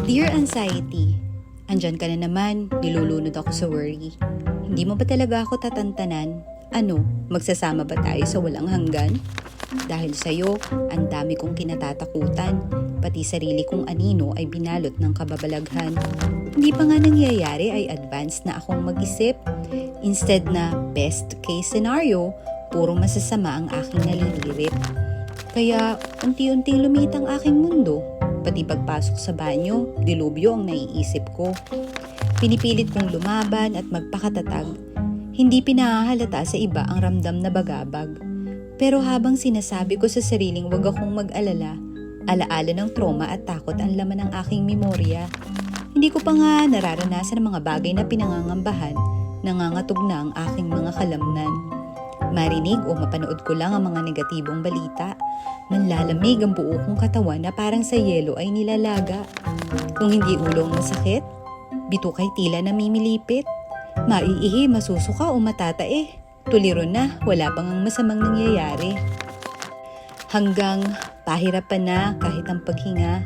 Dear Anxiety, andyan ka na naman, nilulunod ako sa worry. Hindi mo ba talaga ako tatantanan? Ano, magsasama ba tayo sa walang hanggan? Dahil sa'yo, ang dami kong kinatatakutan, pati sarili kong anino ay binalot ng kababalaghan. Hindi pa nga nangyayari ay advanced na akong mag-isip. Instead na best case scenario, puro masasama ang aking nalilirit. Kaya unti-unting lumit ang aking mundo. Pati pagpasok sa banyo, dilubyo ang naiisip ko. Pinipilit kong lumaban at magpakatatag. Hindi pinahahalata sa iba ang ramdam na bagabag. Pero habang sinasabi ko sa sariling wag akong mag-alala, alaala ng trauma at takot ang laman ng aking memorya. Hindi ko pa nga nararanasan ang mga bagay na pinangangambahan, nangangatog na ang aking mga kalamnan. Marinig o mapanood ko lang ang mga negatibong balita. Manlalamig ang buo kong katawan na parang sa yelo ay nilalaga. Kung hindi ulong masakit, bitukay tila namimilipit. Maiihi, masusuka o matatae. Tuliro na, wala pang ang masamang nangyayari. Hanggang pahirapan na kahit ang paghinga.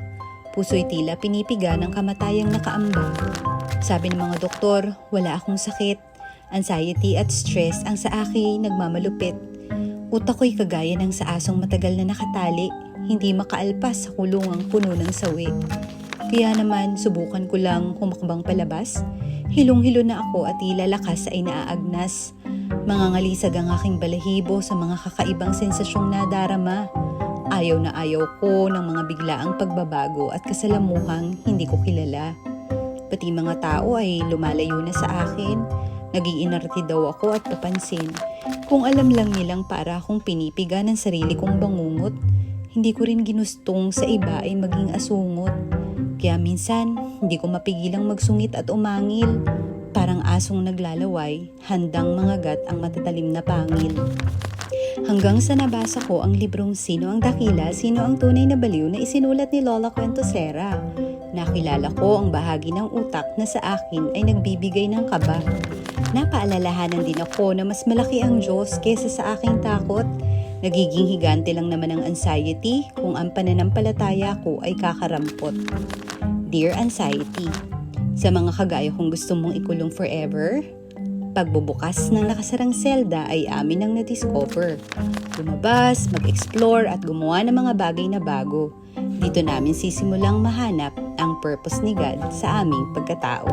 Puso'y tila pinipiga ng kamatayang nakaamba. Sabi ng mga doktor, wala akong sakit. Anxiety at stress ang sa akin nagmamalupit. Utak ko'y kagaya ng sa asong matagal na nakatali, hindi makaalpas sa kulungang puno ng sawi. Kaya naman, subukan ko lang humakbang palabas. Hilong-hilo na ako at tila lakas ay naaagnas. Mangangalisag ang aking balahibo sa mga kakaibang sensasyong nadarama. Ayaw na ayaw ko ng mga biglaang pagbabago at kasalamuhang hindi ko kilala. Pati mga tao ay lumalayo na sa akin. Nagiinarte daw ako at papansin. Kung alam lang nilang para akong pinipiga ng sarili kong bangungot, hindi ko rin ginustong sa iba ay maging asungot. Kaya minsan, hindi ko mapigilang magsungit at umangil. Parang asong naglalaway, handang mangagat ang matatalim na pangil. Hanggang sa nabasa ko ang librong Sino ang Dakila, Sino ang Tunay na Baliw na isinulat ni Lola Cuentosera. Nakilala ko ang bahagi ng utak na sa akin ay nagbibigay ng kaba. Napaalalahanan din ako na mas malaki ang Diyos kesa sa aking takot. Nagiging higante lang naman ang anxiety kung ang pananampalataya ko ay kakarampot. Dear Anxiety, sa mga kagaya kong gusto mong ikulong forever, pagbubukas ng nakasarang selda ay amin ang na-discover. Lumabas, mag-explore at gumawa ng mga bagay na bago. Dito namin sisimulang mahanap ang purpose ni God sa aming pagkatao.